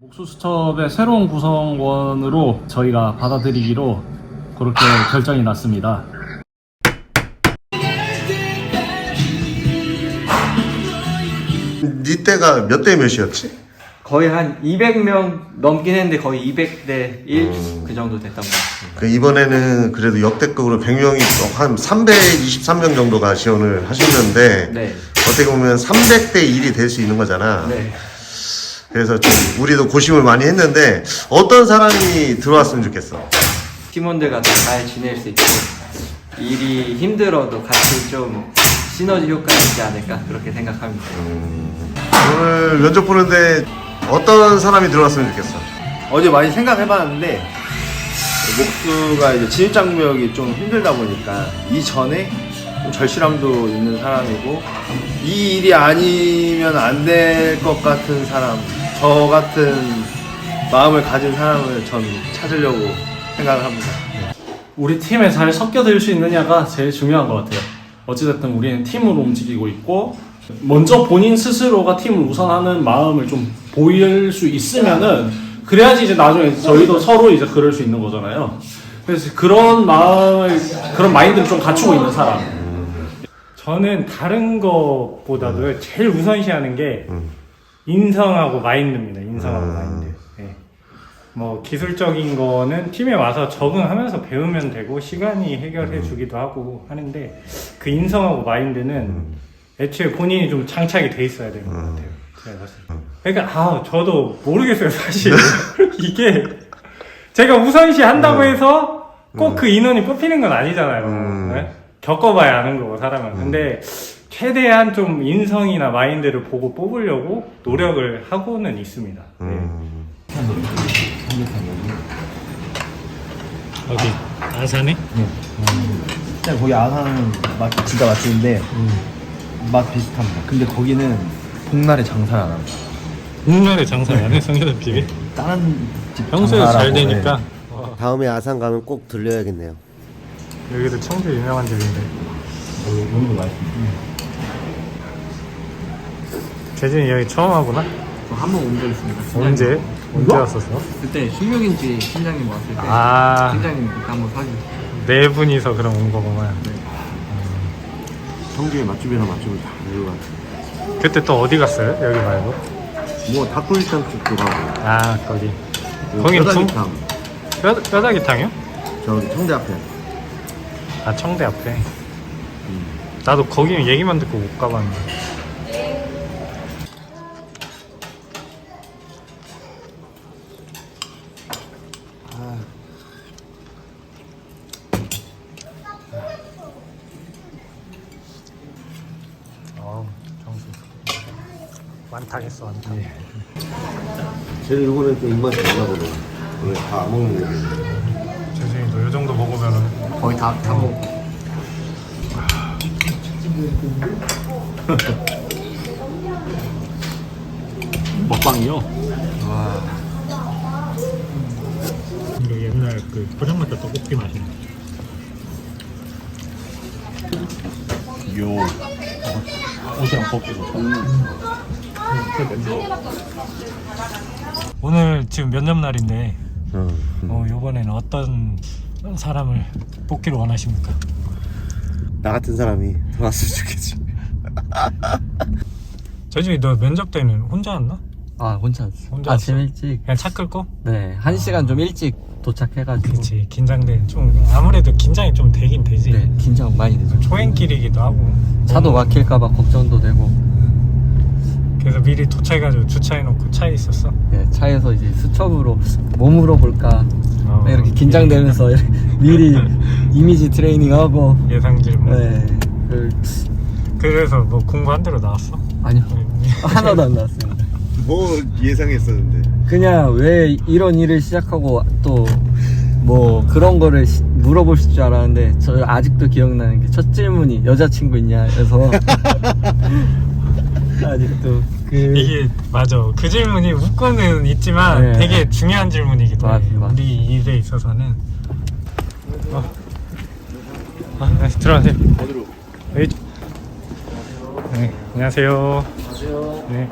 목수수첩의 새로운 구성원으로 저희가 받아들이기로 그렇게 결정이 났습니다. 니 때가 몇 대 몇이었지? 거의 한 200명 넘긴 했는데 거의 200대 1 그 정도 됐던 것 같습니다. 그 이번에는 그래도 역대급으로 100명이 한 323명 정도가 지원을 하셨는데 네. 어떻게 보면 300대 1이 될 수 있는 거잖아. 네. 그래서 좀 우리도 고심을 많이 했는데 어떤 사람이 들어왔으면 좋겠어. 팀원들과 다 잘 지낼 수 있고 일이 힘들어도 같이 좀 시너지 효과가 있지 않을까 그렇게 생각합니다. 오늘 면접 보는데 어떤 사람이 들어왔으면 좋겠어. 어제 많이 생각해봤는데 목수가 이제 진입 장벽이 좀 힘들다 보니까 이전에 좀 절실함도 있는 사람이고 이 일이 아니면 안 될 것 같은 사람 저 같은 마음을 가진 사람을 전 찾으려고 생각을 합니다. 우리 팀에 잘 섞여들 수 있느냐가 제일 중요한 것 같아요. 어찌됐든 우리는 팀으로 움직이고 있고 먼저 본인 스스로가 팀을 우선하는 마음을 좀 보일 수 있으면은 그래야지 이제 나중에 저희도 서로 이제 그럴 수 있는 거잖아요. 그래서 그런 마음을 그런 마인드를 좀 갖추고 있는 사람. 저는 다른 것보다도 제일 우선시하는 게 인성하고 마인드입니다. 인성하고 마인드. 네. 뭐 기술적인 거는 팀에 와서 적응하면서 배우면 되고 시간이 해결해 주기도 하고 하는데 그 인성하고 마인드는 애초에 본인이 좀 장착이 돼 있어야 되는 것 같아요. 제가 봤을 때. 그러니까 아 저도 모르겠어요 사실 이게 제가 우선시 한다고 해서 꼭 그 인원이 뽑히는 건 아니잖아요. 음. 네? 겪어봐야 아는 거고 사람은. 근데 최대한 좀 인성이나 마인드를 보고 뽑으려고 노력을 하고는 있습니다. 네. 음. 여기 아산에? 진짜 거기 아사는 맛 진짜 맛집인데 맛 비슷합니다. 근데 거기는 복날에 장사를 안 합니다. 국날에 장사 안 해? 성현은 비비? 다른 집 평소에 잘 장사라고, 되니까 네. 어, 다음에 아산 가면 꼭 들려야겠네요. 여기도 청주 유명한 집인데 너무 맛있습니다. 재진이 여기 처음 하구나? 한번 온 적 있습니다. 언제? 언제 왔었어? 그때 16인치 팀장님 왔을 때 아, 팀장님 그때 한번 사귀. 네 분이서 그럼 온 거구만 성주의 맛집이나 맛집을 다 내려가. 그때 또 어디 갔어요? 여기 말고? 뭐 닭도리탕 집도 가고 아 거기 거긴 중- 뼈다귀탕 뼈, 뼈다귀탕이요? 저기 청대 앞에 아 청대 앞에 나도 거기 얘기만 듣고 못 가봤는데 어우 정수 완타겠어 완타 쟤는 이번엔 또 입맛이 없나 보네. 원래 다안 먹는 거. 재진이 너이 정도 먹으면은 거의 다, 다 먹고. 먹방이요. 이거 옛날 그 포장마차 떡볶이 맛이네 요 옷이랑 벗기 좋다. 오늘 지금 면접 날인데 음. 어, 이번에는 어떤 사람을 뽑기를 원하십니까? 나 같은 사람이 들어왔으면 좋겠지. 재준이 너 면접 때는 혼자 왔나? 아 혼자 왔어. 혼자 아침 왔어? 일찍 그냥 차 끌고? 네한 시간 좀 일찍 도착해가지고. 그렇지 긴장돼 좀 아무래도 긴장이 좀 되긴 되지. 네 긴장 많이 되죠. 초행길이기도 하고. 차도 막힐까봐 걱정도 되고. 그래서 미리 도착해가지고 주차해놓고 차에 있었어? 네, 차에서 이제 수첩으로 뭐 물어볼까. 어, 이렇게 긴장되면서 미리. 이미지 트레이닝하고. 예상 질문 네 그, 그래서 뭐 공부한 대로 나왔어? 아니요. 하나도 안 나왔습니다. 뭐 예상했었는데. 그냥 왜 이런 일을 시작하고 또 뭐 그런 거를 시- 물어보실 줄 알았는데 저 아직도 기억나는 게 첫 질문이 여자친구 있냐 해서 아직도 그 이게 맞아 그 질문이 웃고는 있지만 네. 되게 중요한 질문이기도 해 맞아, 맞아. 우리 일에 있어서는 어. 아, 네, 들어가세요 어디로? 네, 안녕하세요 안녕하세요 네.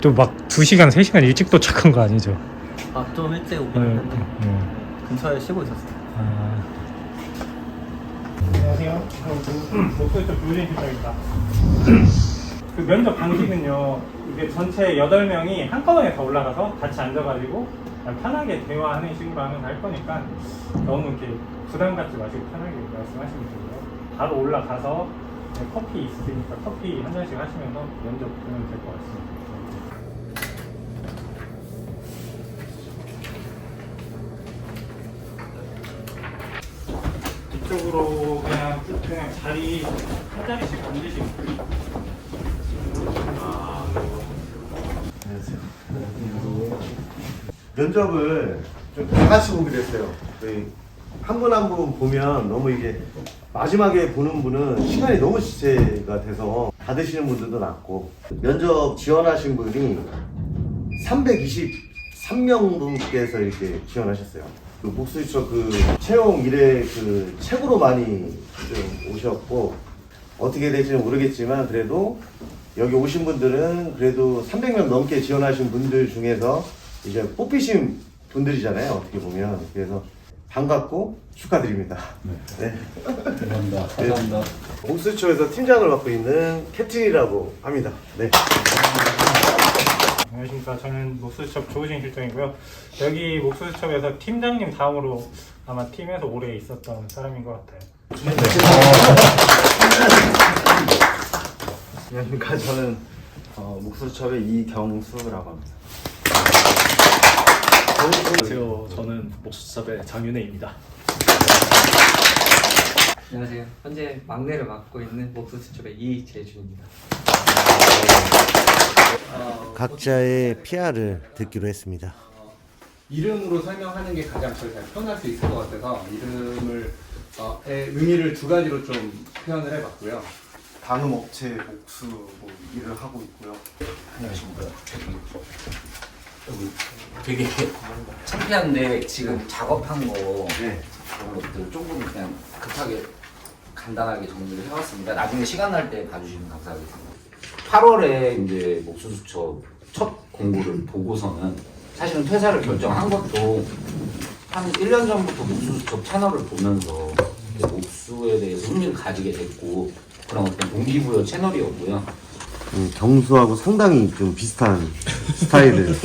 또 막 2시간, 3시간 일찍 도착한 거 아니죠? 아 좀 일찍 오긴 네. 했는데 네. 근처에 쉬고 있었어요. 아. 안녕하세요. 목소리 좀 조진 실장입니다. 그 면접 방식은요, 이게 전체 8명이 한꺼번에 다 올라가서 같이 앉아가지고 그냥 편하게 대화하는 식으로 하면 할 거니까 너무 이렇게 부담 갖지 마시고 편하게 말씀하시면 되고요. 바로 올라가서 네, 커피 있으니까 커피 한 잔씩 하시면서 면접 보면 될 것 같습니다. 이쪽으로 그냥 쭉 그냥 자리 한 자리씩 앉으시고 면접을 좀 다 같이 보기로 했어요. 한분 한 분 보면 너무 이게 마지막에 보는 분은 시간이 너무 지체가 돼서 받으시는 분들도 많고 면접 지원하신 분이 323명 분께서 이렇게 지원하셨어요. 그 목수처 그 채용 일에 그 최고로 많이 좀 오셨고 어떻게 될지는 모르겠지만 그래도 여기 오신 분들은 그래도 300명 넘게 지원하신 분들 중에서 이제 뽑히신 분들이잖아요. 어떻게 보면 그래서 반갑고 축하드립니다. 네. 감사합니다. 감사합니다. 목수처에서 팀장을 맡고 있는 캡틴이라고 합니다. 네. 안녕하십니까. 저는 목수수첩 조우진 실장이고요. 여기 목수수첩에서 팀장님 다음으로 아마 팀에서 오래 있었던 사람인 것 같아요. 안녕하십니까 저는 어, 목수첩의 이경수라고 합니다. 안녕하세요. 저는 목수섭의 장윤혜입니다. 안녕하세요. 현재 막내를 맡고 있는 목수수첩의 이재준입니다. 각자의 PR을 듣기로 했습니다. 이름으로 설명하는 게 가장 저희가 표현할 수 있을 것 같아서 이름을 어, 의 의미를 두 가지로 좀 표현을 해봤고요. 단음 업체 목수 뭐 일을 하고 있고요. 되게 창피한데 지금 작업한 거 그런 것들 조금 그냥 급하게 간단하게 정리를 해왔습니다. 나중에 시간 날 때 봐주시면 감사하겠습니다. 8월에 이제 목수수첩 첫 공고를 보고서는 사실은 퇴사를 결정한 것도 한 1년 전부터 목수수첩 채널을 보면서 목수에 대해서 흥미를 가지게 됐고 그런 어떤 동기부여 채널이었고요. 음, 경수하고 상당히 좀 비슷한 스타일을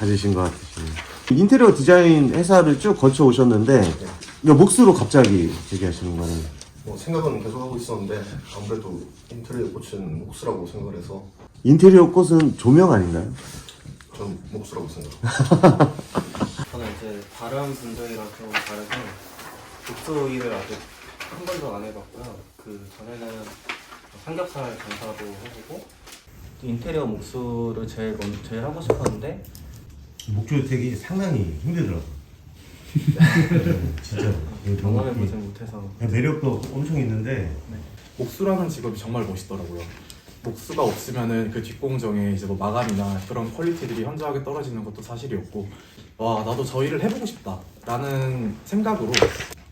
가지신 것 같으십니다. 인테리어 디자인 회사를 쭉 거쳐 오셨는데 이거 목수로 갑자기 얘기하시는 거는 뭐 생각은 계속 하고 있었는데 아무래도 인테리어 꽃은 목수라고 생각을 해서 인테리어 꽃은 조명 아닌가요? 전 목수라고 생각. 저는 이제 다른 분들이랑 좀 다르게 독서 일을 아직 한 번도 안 해봤고요. 그 전에는 삼겹살 장사도 해보고 인테리어 목수를 제일 먼저 제일 하고 싶었는데 목조택이 상당히 힘들더라고요. 진짜 경험해 보지 못해서 매력도 엄청 있는데 목수라는 직업이 정말 멋있더라고요. 목수가 없으면은 그 뒷공정에 이제 뭐 마감이나 그런 퀄리티들이 현저하게 떨어지는 것도 사실이었고, 와, 나도 저 일을 해보고 싶다. 라는 생각으로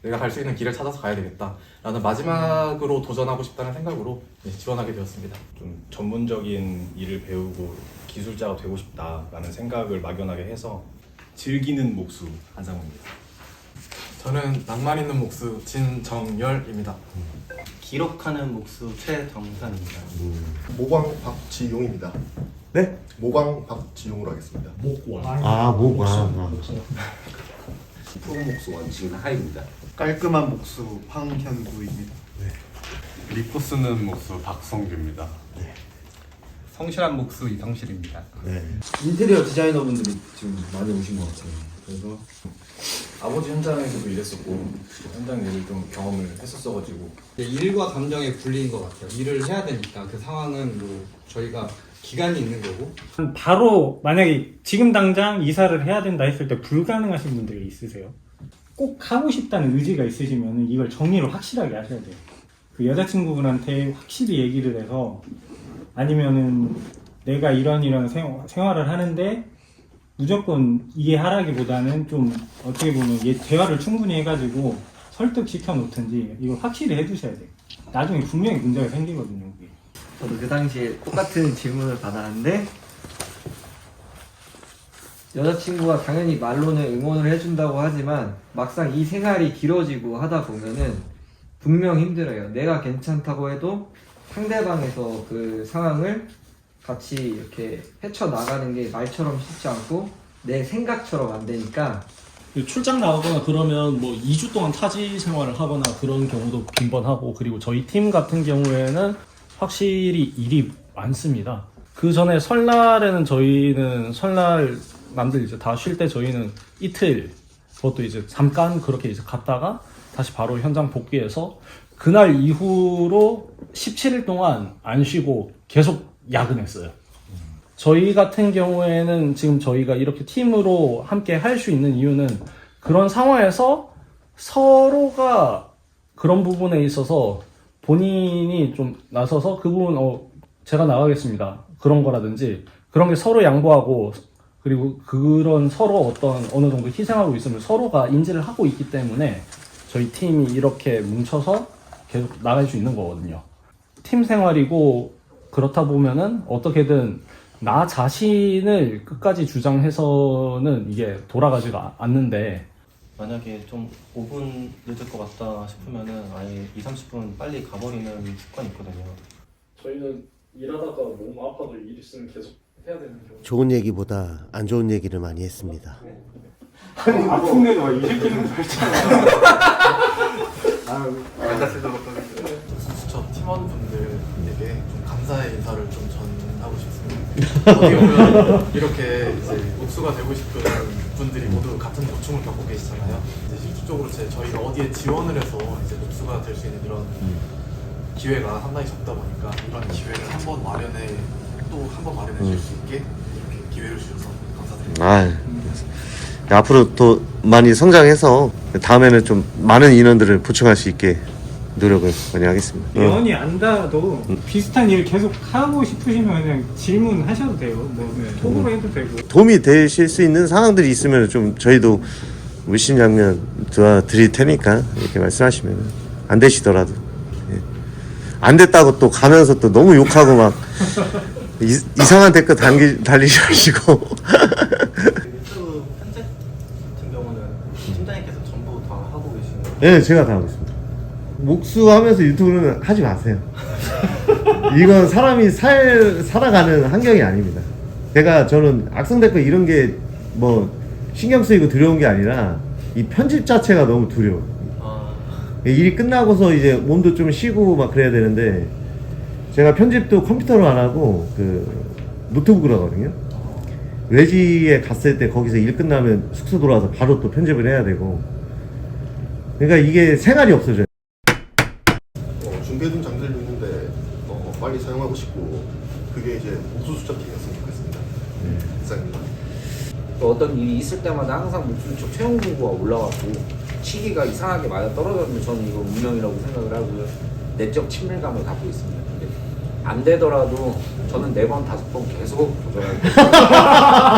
내가 갈 수 있는 길을 찾아서 가야 되겠다. 라는 마지막으로 도전하고 싶다는 생각으로 네, 지원하게 되었습니다. 좀 전문적인 일을 배우고 기술자가 되고 싶다라는 생각을 막연하게 해서 즐기는 목수 한상우입니다. 저는 낭만 있는 목수 진정열입니다. 기록하는 목수 최정산입니다. 모광 박지용입니다. 네? 모광 박지용으로 하겠습니다. 아 목광 프로 목수 원칙은 하입니다. 깔끔한 목수 황현구입니다. 리코스는 목수 박성규입니다. 성실한 목수 이성실입니다. 네. 인테리어 디자이너분들이 지금 많이 오신 것 같아요. 그래서 아버지 현장에서도 일했었고, 현장 일을 좀 경험을 했었어가지고, 일과 감정에 분리인 것 같아요. 일을 해야 되니까 그 상황은 뭐 저희가 기간이 있는 거고 바로 만약에 지금 당장 이사를 해야 된다 했을 때 불가능하신 분들이 있으세요? 꼭 하고 싶다는 의지가 있으시면 이걸 정리를 확실하게 하셔야 돼요. 그 여자친구분한테 확실히 얘기를 해서 아니면은 내가 이런 이런 생- 생활을 하는데 무조건 이해하라기보다는 좀 어떻게 보면 얘 대화를 충분히 해가지고 설득시켜 놓든지 이걸 확실히 해주셔야 돼요. 나중에 분명히 문제가 생기거든요. 그게. 저도 그 당시에 똑같은 질문을 받았는데 여자친구가 당연히 말로는 응원을 해준다고 하지만 막상 이 생활이 길어지고 하다 보면은 분명 힘들어요. 내가 괜찮다고 해도 상대방에서 그 상황을 같이 이렇게 헤쳐 나가는 게 말처럼 쉽지 않고 내 생각처럼 안 되니까 출장 나가거나 그러면 뭐 2주 동안 타지 생활을 하거나 그런 경우도 빈번하고 그리고 저희 팀 같은 경우에는 확실히 일이 많습니다. 그 전에 설날에는 저희는 설날 남들 이제 다 쉴 때 저희는 이틀 그것도 이제 잠깐 그렇게 이제 갔다가 다시 바로 현장 복귀해서 그날 이후로 17일 동안 안 쉬고 계속 야근했어요. 저희 같은 경우에는 지금 저희가 이렇게 팀으로 함께 할 수 있는 이유는 그런 상황에서 서로가 그런 부분에 있어서 본인이 좀 나서서 그 부분 어 제가 나가겠습니다 그런 거라든지 그런 게 서로 양보하고 그리고 그런 서로 어떤 어느 정도 희생하고 있음을 서로가 인지를 하고 있기 때문에 저희 팀이 이렇게 뭉쳐서 계속 나갈 수 있는 거거든요. 팀 생활이고 그렇다 보면은 어떻게든 나 자신을 끝까지 주장해서는 이게 돌아가지가 않는데 만약에 좀 5분 늦을 것 같다 싶으면은 아예 2, 30분 빨리 가버리는 습관이 있거든요. 저희는 일하다가 몸 아파도 일 있으면 계속 해야 되는 경우 좋은 얘기보다 안 좋은 얘기를 많이 했습니다. 아픈 데도 막 일으키는 거 있잖아. 저 팀원분들에게 좀 감사의 인사를 좀 전하고 싶습니다. 어디 보면 이렇게 이제 목수가 되고 싶은 분들이 모두 같은 고충을 겪고 계시잖아요. 이제 실질적으로 제 저희가 어디에 지원을 해서 이제 목수가 될 수 있는 이런 기회가 상당히 적다 보니까 이런 기회를 한번 마련해 또 한번 마련해 줄 수 있게 이렇게 기회를 주셔서 감사드립니다. 아, 앞으로 더 많이 성장해서 다음에는 좀 많은 인원들을 보충할 수 있게 노력을 많이 하겠습니다. 어. 연이 안 닿아도 비슷한 일 계속 하고 싶으시면 그냥 질문하셔도 돼요. 뭐 톡으로 해도 되고. 도움이 되실 수 있는 상황들이 있으면 좀 저희도 물씬 장면 도와드릴 테니까 이렇게 말씀하시면 안 되시더라도 예. 안 됐다고 또 가면서 또 너무 욕하고 막 이, 이상한 댓글 달기, 달리셔가지고 유튜브 편집 같은 경우는 팀장님께서 전부 다 하고 계시는 네, 제가 다 하고 있습니다. 목수하면서 유튜브는 하지 마세요. 이건 사람이 살 살아가는 환경이 아닙니다. 제가 저는 악성 댓글 이런 게 뭐 신경 쓰이고 두려운 게 아니라 이 편집 자체가 너무 두려워. 일이 끝나고서 이제 몸도 좀 쉬고 막 그래야 되는데 제가 편집도 컴퓨터로 안 하고 그 노트북으로 하거든요. 외지에 갔을 때 거기서 일 끝나면 숙소 돌아와서 바로 또 편집을 해야 되고 그러니까 이게 생활이 없어져요. 어, 준비해둔 장들도 있는데 어, 빨리 사용하고 싶고 그게 이제 목수 수첩기였으면 좋겠습니다. 이상입니다. 또 어떤 일이 있을 때마다 항상 목소리 쪽 채용 공고가 올라왔고 시기가 이상하게 맞아 떨어졌는데 저는 이거 운명이라고 생각을 하고요. 내적 친밀감을 갖고 있습니다. 근데 안 되더라도 저는 네 번 다섯 번 계속 도전할 거예요.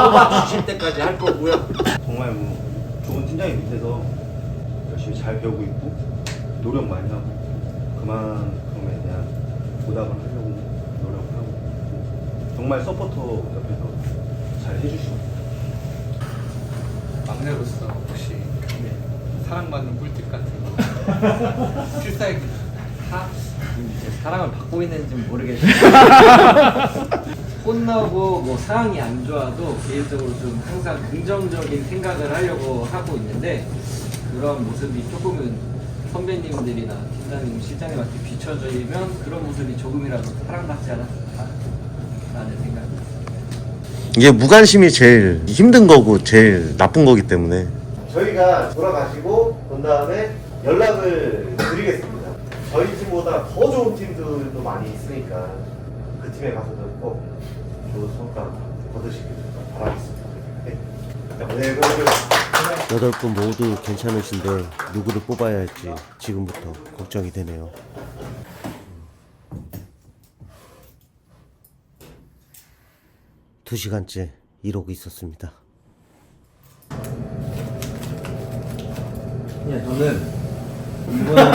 뽑아 주실 때까지 할 거고요. 정말 뭐 좋은 팀장님 밑에서 열심히 잘 배우고 있고 노력 많이 하고 그만큼에 대한 보답을 하려고 노력을 하고 있고 정말 서포터 옆에서 잘 해주시고 막내로서 혹시 사랑받는 꿀팁 같은 거? 필살기 사, 이제 사랑을 받고 있는지는 모르겠지만 혼나고 뭐 상황이 안 좋아도 개인적으로 좀 항상 긍정적인 생각을 하려고 하고 있는데 그런 모습이 조금은 선배님들이나 팀장님, 실장님한테 비춰지면 그런 모습이 조금이라도 사랑받지 않았을까라는 생각이 이게 무관심이 제일 힘든 거고 제일 나쁜 거기 때문에 저희가 돌아가시고 본 다음에 연락을 드리겠습니다. 저희 팀보다 더 좋은 팀들도 많이 있으니까 그 팀에 가서도 꼭 좋은 성과 거두시길 바라겠습니다. 여덟 분 모두 괜찮으신데 누구를 뽑아야 할지 지금부터 걱정이 되네요. 두 시간째 이러고 있었습니다. 그냥 저는 이번에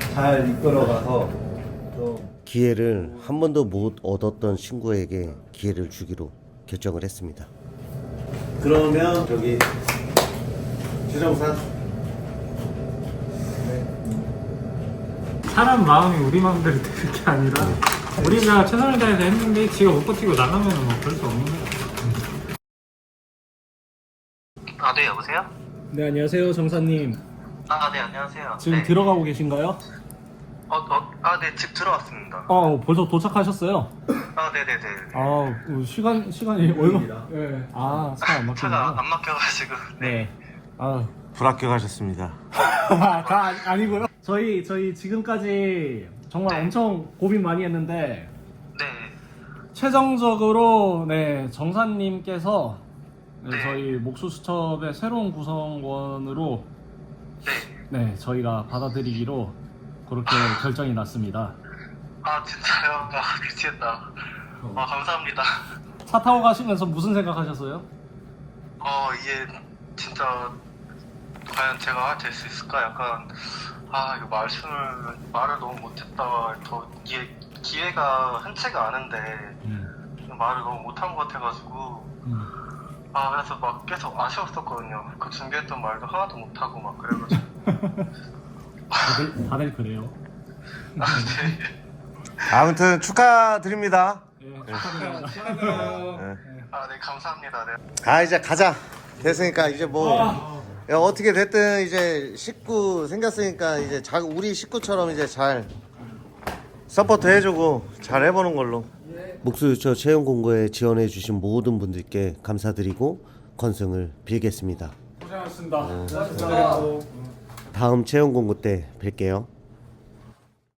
잘 이끌어가서 좀 기회를 한 번도 못 얻었던 친구에게 기회를 주기로 결정을 했습니다. 그러면 저기 주정산 사람 마음이 우리 마음대로 되는 게 아니라 우리가 최선을 다해서 했는데 지가 못 버티고 나가면 뭐 그럴 수 없는 거야. 아, 네, 여보세요? 네 안녕하세요 정사님. 아, 네, 안녕하세요. 지금 네. 들어가고 계신가요? 어, 어, 아, 네, 집 들어왔습니다. 어 벌써 도착하셨어요. 아, 네네네. 아그 시간 시간이 얼마? 네. 아 차 안 차가 막히네요. 안 막혀가지고. 네. 아 불합격하셨습니다. 가 아니고요. 저희 저희 지금까지 정말 엄청 고민 많이 했는데 네. 최종적으로 네 정사님께서 네, 저희 목수수첩의 새로운 구성원으로 네 저희가 받아들이기로 그렇게 결정이 났습니다. 아, 진짜요? 아, 미치겠다. 아, 감사합니다. 차 타고 가시면서 무슨 생각하셨어요? 어, 이게 진짜 과연 제가 될 수 있을까? 약간 아, 이거 말씀을 말을 너무 못했다. 더 이게 기회가 흔치가 않은데 말을 너무 못한 것 같아가지고 아 그래서 막 계속 아쉬웠었거든요. 그 준비했던 말도 하나도 못하고 막 그래가지고 다들 다들 그래요. 아, 네. 아무튼 축하드립니다. 아, 네, 감사합니다. 네. 아 이제 가자. 됐으니까 이제 뭐 야, 어떻게 됐든 이제 식구 생겼으니까 이제 자, 우리 식구처럼 이제 잘 서포트 해주고 잘 해보는 걸로. 목수유처 채용 공고에 지원해 주신 모든 분들께 감사드리고 건승을 빌겠습니다. 고생하셨습니다. 다음 채용 공고 때 뵐게요.